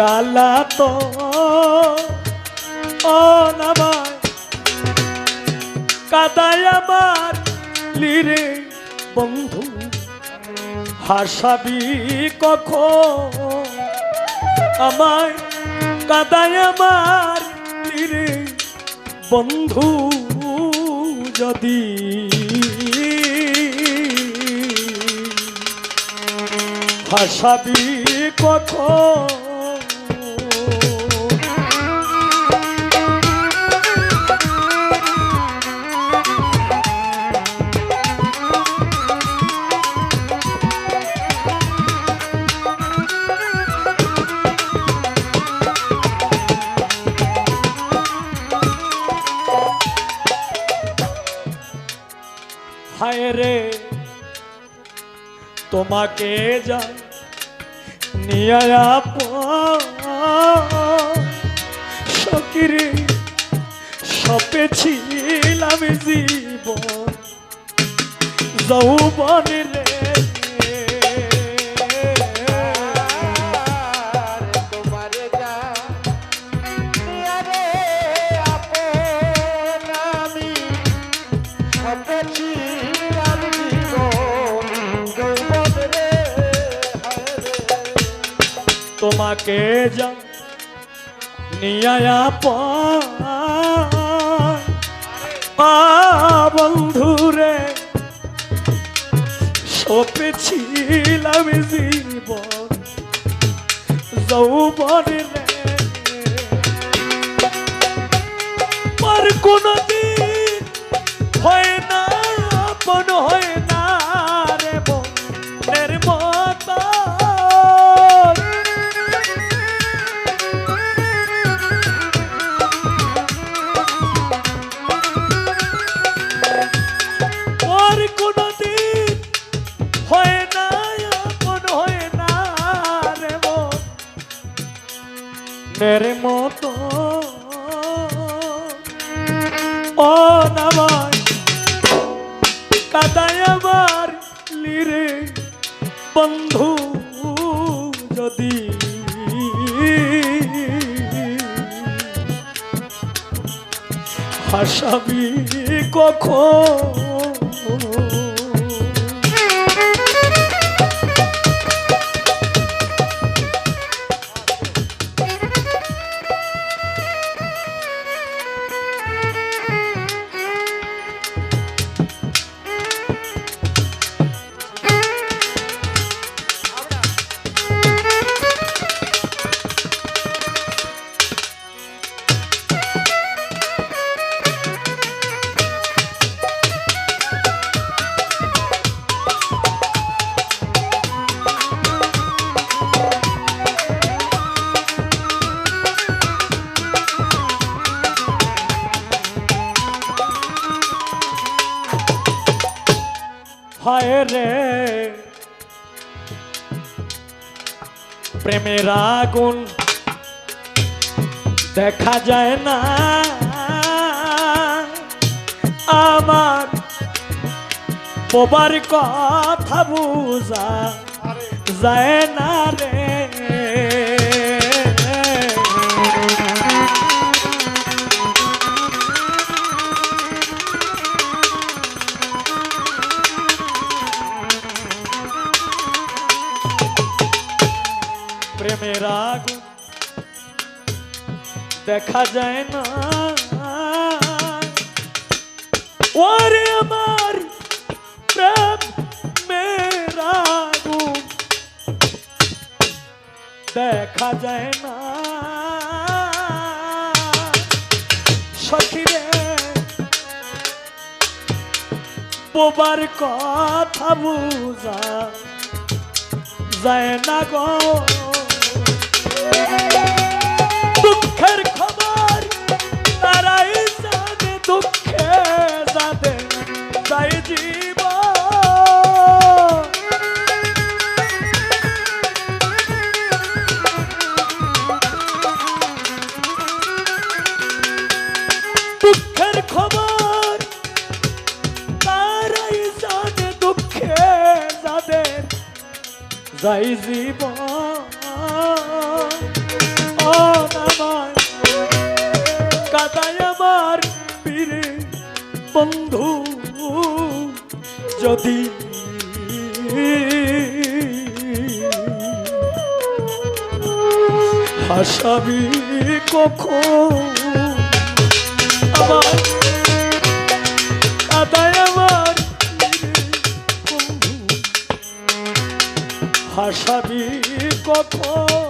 জ্বালা তো অনামায় কাদায় আমার লিরে বন্ধু, হাসাবি কখন? আমায় কাদায় আমার লিরে বন্ধু যদি। হাসাবি কখন? তোমাকে যা নিয়ে সকিরে জীবন যৌবন রে তোমাকে যা নিয়া বন্ধুরে সপেছিলাম জীবন যৌবন। রে পর কোনদিন ও আমার কাদায় আমার লিরে। বন্ধু যদি হাসাবি কখন? হায় রে। প্রেমের আগুন দেখা যায় না। আমার বোবার কথা বুঝা যায় না রে। প্রেমের আগুন দেখা যায় না। ওরে আমার প্রেমের আগুন দেখা যায় না। সখিরে, বোবার কথা বুঝা যায় না গো। দুঃখের খবর তারাই জানে দুঃখে যাতে তাই জীব। দুঃখের খবর তারাই জানে দুঃখে যাদের যাই জীবন বন্ধু যদি হাসাবি কখন আমার কাদায় আমার হাসাবি কখন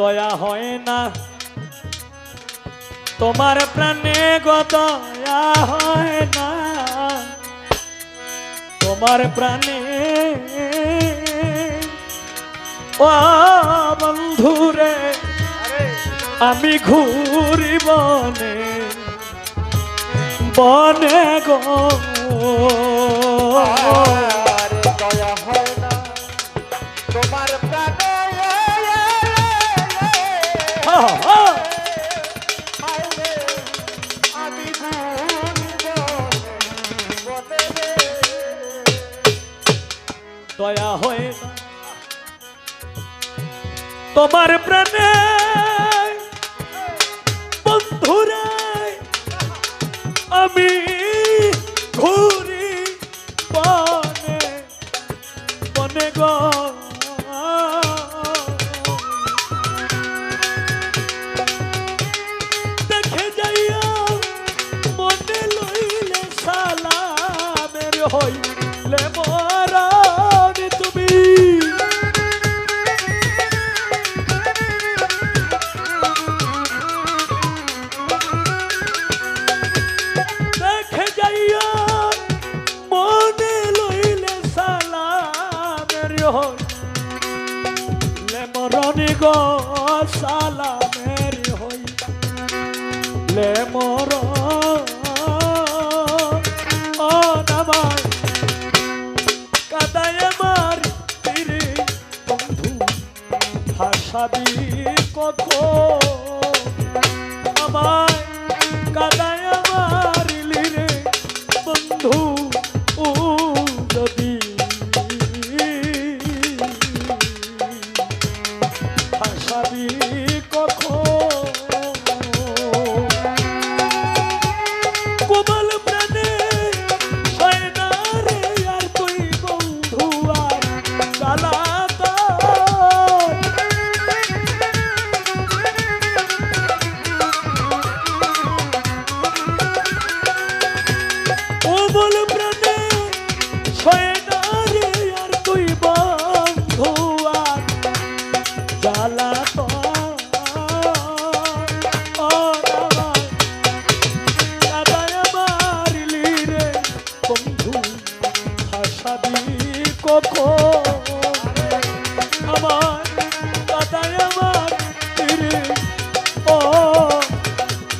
দয়া হয় না। তোমার প্রাণে গো দয়া হয় না। তোমার প্রাণে ও বন্ধুরে আমি ঘুরি বনে বনে গো। তোমার প্রাণে। বন্ধুরে আমি ঘুরি মরণি গো সালামের হই। লে মর। ও নামায় কাদায় আমার তীরে বন্ধু ভাসাবি কত। আমায়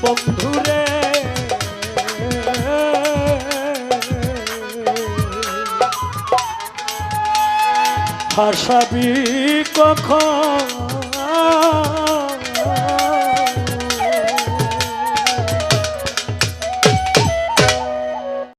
বন্ধু রে হাসাবি কখন